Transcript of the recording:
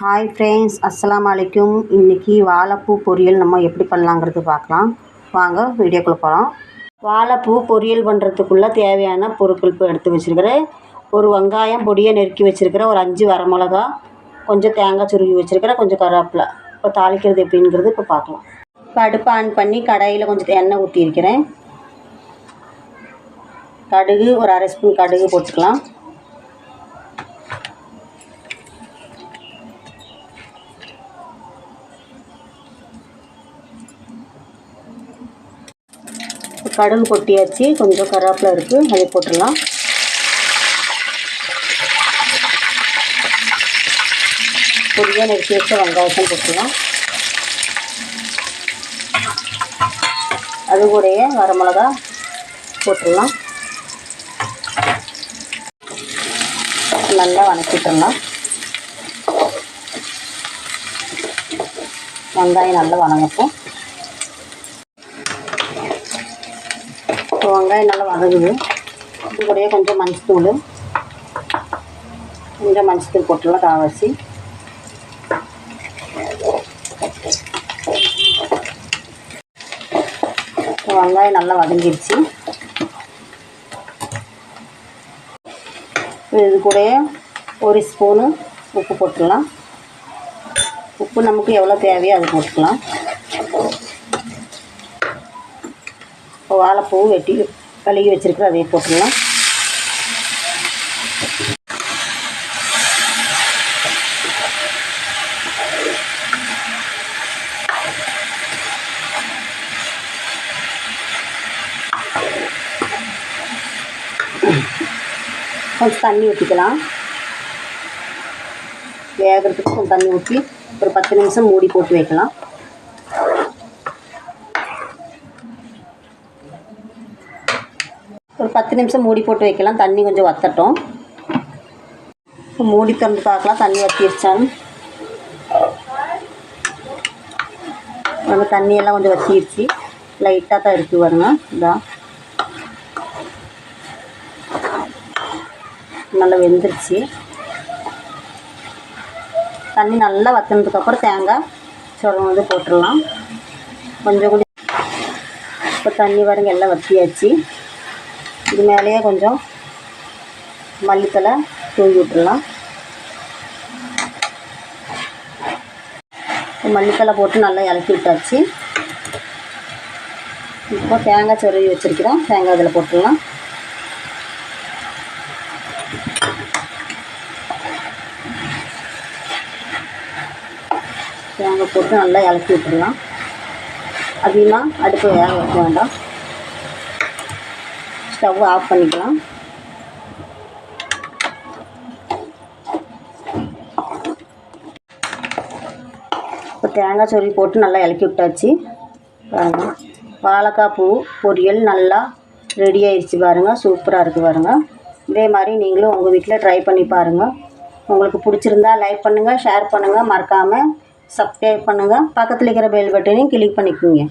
Hi friends அஸ்லாம் அலைக்கும் இன்றைக்கி வாழைப்பூ பொரியல் நம்ம எப்படி பண்ணலாங்கிறது பார்க்கலாம். வாங்க வீடியோக்குள்ளே போகலாம் வாழைப்பூ பொரியல் பண்ணுறதுக்குள்ளே தேவையான பொருட்கள் இப்போ எடுத்து வச்சுருக்கிறேன். ஒரு வெங்காயம் பொடியை நெருக்கி வச்சுருக்கிறேன் ஒரு அஞ்சு வரமிளகா கொஞ்சம் தேங்காய் சுருகி வச்சுருக்கிறேன் கொஞ்சம் கருவேப்பிலை. இப்போ தாளிக்கிறது எப்படிங்கிறது இப்போ பார்க்கலாம். இப்போ அடுப்பை ஆன் பண்ணி கடாயில் கொஞ்சம் எண்ணெய் ஊற்றிருக்கிறேன் கடுகு ஒரு அரை ஸ்பூன் கடுகு போட்டுக்கலாம். கடுகு கொட்டியாச்சு. கொஞ்சம் கராப்பில் இருக்குது அதை போட்டுடலாம். பொடியாக நெருக்கி வச்ச வெங்காயத்தை போட்டுடலாம். அது கூடயே வரமிளகா போட்டுடலாம். நல்லா வணக்கிட்டுடலாம். வெங்காயம் நல்லா வணங்கட்டும். இப்போ வெங்காயம் நல்லா வதங்குது இது கூடயே கொஞ்சம் மஞ்சத்தூள். கொஞ்சம் மஞ்சத்தூள் போட்டுடலாம் காவாசி வெங்காயம் நல்லா வதங்கிடுச்சு இது கூடயே ஒரு ஸ்பூனு உப்பு போட்டுடலாம் உப்பு நமக்கு எவ்வளோ தேவையோ அது போட்டுக்கலாம். இப்போ வாழைப்பூ வெட்டி கழுகி வச்சுருக்குற அதையே போட்டுடலாம். கொஞ்சம் தண்ணி ஊற்றிக்கலாம் வேகிறதுக்கு கொஞ்சம் தண்ணி ஊற்றி ஒரு பத்து நிமிஷம் மூடி போட்டு வைக்கலாம். ஒரு பத்து நிமிஷம் மூடி போட்டு வைக்கலாம். தண்ணி கொஞ்சம் வத்தட்டும். இப்போ மூடி திறந்து பார்க்கலாம். தண்ணி வத்திருச்சான்னு நம்ம தண்ணியெல்லாம் கொஞ்சம் வத்திருச்சு. லைட்டாக தான் இருக்குது பாருங்க. இதான் நல்லா வெந்துருச்சு. தண்ணி நல்லா வத்தினதுக்கப்புறம் தேங்காய் சுரம் வந்து போட்டுடலாம். கொஞ்சம் கூட இப்போ தண்ணி பாருங்க எல்லாம் வற்றியாச்சு இது மேலேயே கொஞ்சம் மல்லித்தலை தூவி விட்டுடலாம் மல்லித்தலை போட்டு நல்லா இறக்கி விட்டாச்சு. இப்போ தேங்காய் சொருவி வச்சுருக்கிறோம். தேங்காய் இதில் போட்டுடலாம். தேங்காய் போட்டு நல்லா இறக்கி விட்டுடலாம். அதிகமாக அடுப்பு வேக வைக்க வேண்டாம். ஸ்டவ் ஆஃப் பண்ணிக்கலாம். இப்போ தேங்காய் சொருவி போட்டு நல்லா இலக்கி விட்டாச்சு. பாருங்கள் வாழைக்காய் பூ பொரியல் நல்லா ரெடி ஆயிடுச்சு பாருங்கள் சூப்பராக இருக்குது பாருங்கள் இதே மாதிரி நீங்களும் உங்கள் வீட்டில் ட்ரை பண்ணி பாருங்கள் உங்களுக்கு பிடிச்சிருந்தா லைக் பண்ணுங்கள் ஷேர் பண்ணுங்கள் மறக்காமல் சப்ஸ்கிரைப் பண்ணுங்கள் பக்கத்தில் இருக்கிற பெல் பட்டனையும் கிளிக் பண்ணிக்கோங்க.